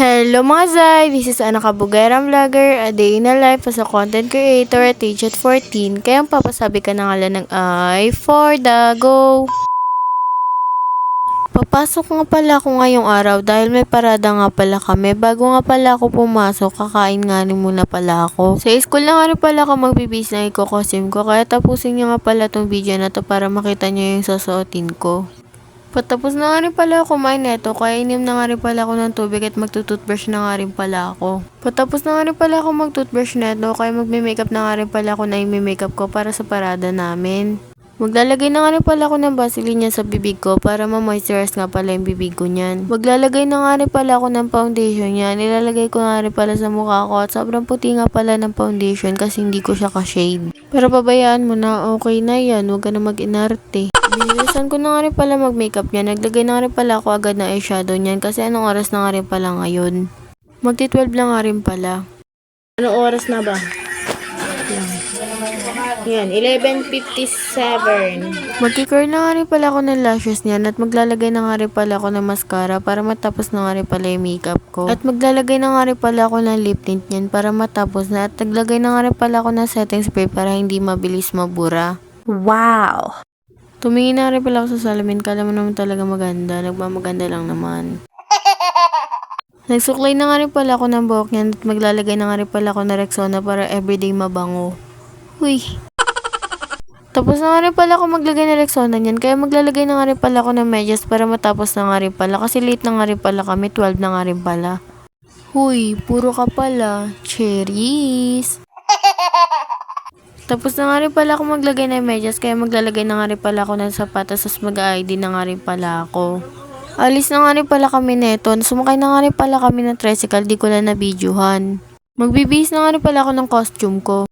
Hello mga Zay! This is Ana Kabugaram Vlogger, a day in a life as a content creator at age at 14. Kaya ang papasabi ka na nga lang ng I for the go! Papasok nga pala ako ngayong araw dahil may parada nga pala kami. Bago nga pala ako pumasok, kakain nga rin muna pala ako. Sa school na nga rin pala ako magbibis na iko-costume ko, kaya tapusin niyo nga pala tong video na to para makita niyo yung susuotin ko. Patapos na nga rin pala kumain neto, kaya inim na nga rin pala ako ng tubig at magtutoothbrush na nga rin pala ako. Patapos na nga rin pala ako magtoothbrush neto, kaya magme-makeup na nga rin pala ako na i-makeup ko para sa parada namin. Maglalagay na nga rin pala ako ng Vaseline sa bibig ko para ma-moisturize nga pala yung bibig ko niyan. Maglalagay na nga rin pala ako ng foundation niyan. Nilalagay ko nga rin pala sa mukha ko at sobrang puti nga pala ng foundation kasi hindi ko siya ka-shade. Pero pabayaan mo na, okay na yan. Huwag ka na mag-inarte. Binilisan ko na nga rin pala mag-makeup niya. Naglagay na nga rin pala ako agad ng eyeshadow niyan kasi anong oras na nga rin pala ngayon. Magti-12 na nga rin pala. Anong oras na ba? Yan, 11.57. Magkikirl na nga rin pala ako ng lashes niyan at maglalagay na nga rin pala ako ng mascara para matapos na nga rin pala yung makeup ko. At maglalagay na nga rin pala ako ng lip tint niyan para matapos na at naglagay na nga rin pala ako ng setting spray para hindi mabilis mabura. Wow! Tumingin na rin pala ako sa salamin, kala mo naman talaga maganda, nagmamaganda lang naman. Nagsuklay na nga rin pala ako ng buhok niyan at maglalagay na nga rin pala ako ng Rexona para everyday mabango. Uy! Tapos na nga rin pala ako maglagay ng Rexona niyan, kaya maglalagay na nga rin pala ako ng medyas para matapos na nga rin pala, kasi late na nga rin pala kami, 12 na nga rin pala. Huy, puro ka pala. Cherries! Tapos na nga rin pala ako maglagay ng medyas, kaya maglalagay na nga rin pala ako ng sapatos, tapos mag-ID na nga rin pala ako. Alis na nga rin pala kami neto, sumakay na nga rin pala kami ng tricycle, di ko lang na-videohan. Magbibihis na nga rin pala ako ng costume ko.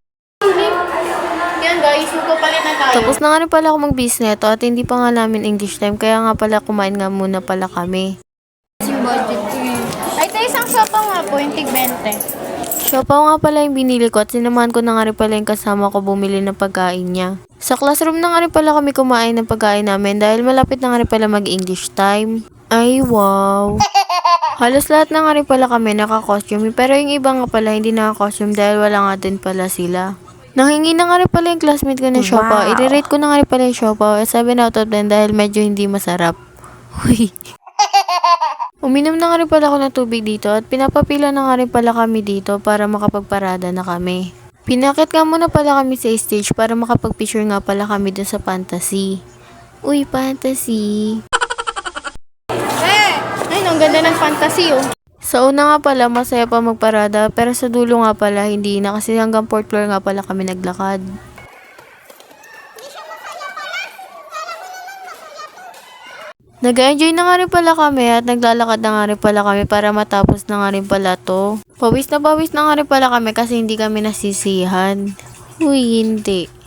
Yan guys, magpapalit na tayo. Tapos na nga rin pala ako magbihis neto at hindi pa nga namin English time, kaya nga pala kumain nga muna pala kami. Budget. Ay, tayo isang sopa nga po, yung tig 20. Siopaw nga pala yung binili ko at sinamahan ko na nga rin pala yung kasama ko bumili ng pagkain niya. Sa classroom na nga rin pala kami kumain ng pagkain namin dahil malapit na nga rin pala mag-English time. Ay, wow! Halos lahat na nga rin pala kami naka-costume pero yung iba nga pala hindi naka-costume dahil wala nga din pala sila. Nanghingi na nga rin pala yung classmate ko ng siopaw. Wow. I-rate ko na nga rin pala yung siopaw at 7 out of 10 dahil medyo hindi masarap. Huy! Uminom na nga rin pala ako ng tubig dito at pinapapila na nga rin pala kami dito para makapagparada na kami. Pinakit nga muna pala kami sa stage para makapag-picture nga pala kami dun sa fantasy. Uy, fantasy! Eh! Ay, ang ganda ng fantasy oh. Sa una nga pala, masaya pa magparada, pero sa dulo nga pala, hindi na kasi hanggang 4th floor nga pala kami naglakad. Nag-enjoy na nga rin pala kami at naglalakad na nga rin pala kami para matapos na nga rin pala to. Pawis na pawis na nga rin pala kami kasi hindi kami nasisihan. Uy, hindi.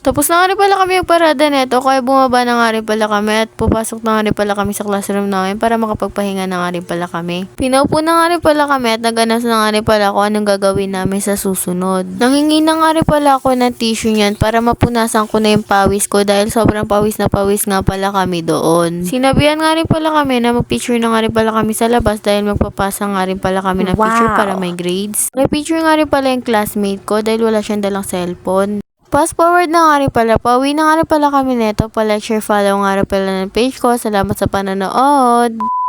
Tapos na nga rin pala kami yung parada neto, kaya bumaba na nga rin pala kami at pupasok na nga rin pala kami sa classroom namin para makapagpahinga na nga rin pala kami. Pinaupo na nga rin pala kami at naganas na nga rin pala kung anong gagawin namin sa susunod. Nanghingi na nga rin pala ako ng tissue niyan para mapunasan ko na yung pawis ko dahil sobrang pawis na pawis nga pala kami doon. Sinabihan nga rin pala kami na mag-picture na nga rin pala kami sa labas dahil magpapasa nga rin pala kami ng picture Wow. para may grades. May picture nga rin pala yung classmate ko dahil wala siyang dalang cellphone. Fast forward na nga rin pala, pauwi na nga rin pala kami neto, pa-lecture follow nga rin pala ng page ko. Salamat sa panonood!